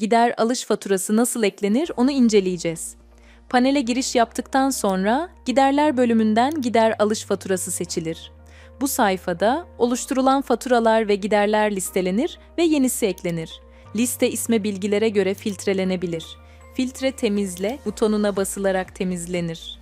gider alış faturası nasıl eklenir onu inceleyeceğiz. Panele giriş yaptıktan sonra giderler bölümünden gider alış faturası seçilir. Bu sayfada oluşturulan faturalar ve giderler listelenir ve yenisi eklenir. Liste isme bilgilere göre filtrelenebilir. Filtre temizle butonuna basılarak temizlenir.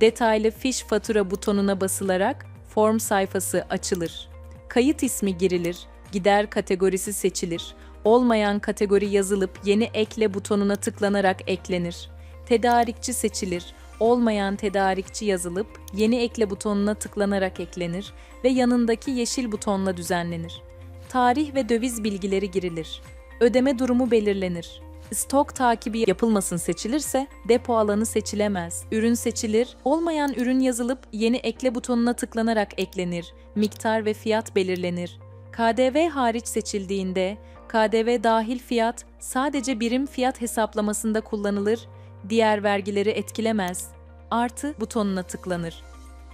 Detaylı fiş fatura butonuna basılarak form sayfası açılır. Kayıt ismi girilir, gider kategorisi seçilir. Olmayan kategori yazılıp yeni ekle butonuna tıklanarak eklenir. Tedarikçi seçilir. Olmayan tedarikçi yazılıp yeni ekle butonuna tıklanarak eklenir ve yanındaki yeşil butonla düzenlenir. Tarih ve döviz bilgileri girilir. Ödeme durumu belirlenir. Stok takibi yapılmasın seçilirse depo alanı seçilemez. Ürün seçilir. Olmayan ürün yazılıp yeni ekle butonuna tıklanarak eklenir. Miktar ve fiyat belirlenir. KDV hariç seçildiğinde KDV dahil fiyat sadece birim fiyat hesaplamasında kullanılır, diğer vergileri etkilemez. Artı butonuna tıklanır.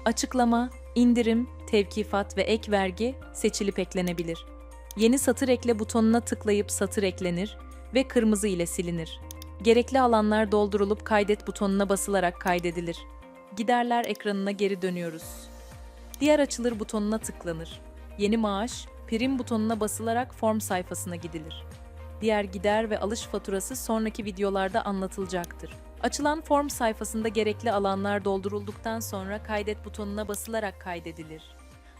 Açıklama, indirim, tevkifat ve ek vergi seçilip eklenebilir. Yeni satır ekle butonuna tıklayıp satır eklenir ve kırmızı ile silinir. Gerekli alanlar doldurulup kaydet butonuna basılarak kaydedilir. Giderler ekranına geri dönüyoruz. Diğer açılır butonuna tıklanır. Yeni maaş, prim butonuna basılarak form sayfasına gidilir. Diğer gider ve alış faturası sonraki videolarda anlatılacaktır. Açılan form sayfasında gerekli alanlar doldurulduktan sonra kaydet butonuna basılarak kaydedilir.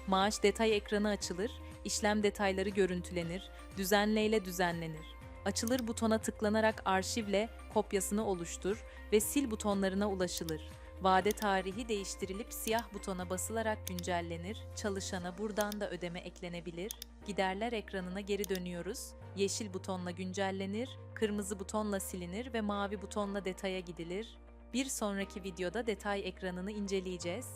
Maaş detay ekranı açılır, işlem detayları görüntülenir, düzenle ile düzenlenir. Açılır butona tıklanarak arşivle kopyasını oluştur ve sil butonlarına ulaşılır. Vade tarihi değiştirilip siyah butona basılarak güncellenir. Çalışana buradan da ödeme eklenebilir. Giderler ekranına geri dönüyoruz. Yeşil butonla güncellenir, kırmızı butonla silinir ve mavi butonla detaya gidilir. Bir sonraki videoda detay ekranını inceleyeceğiz.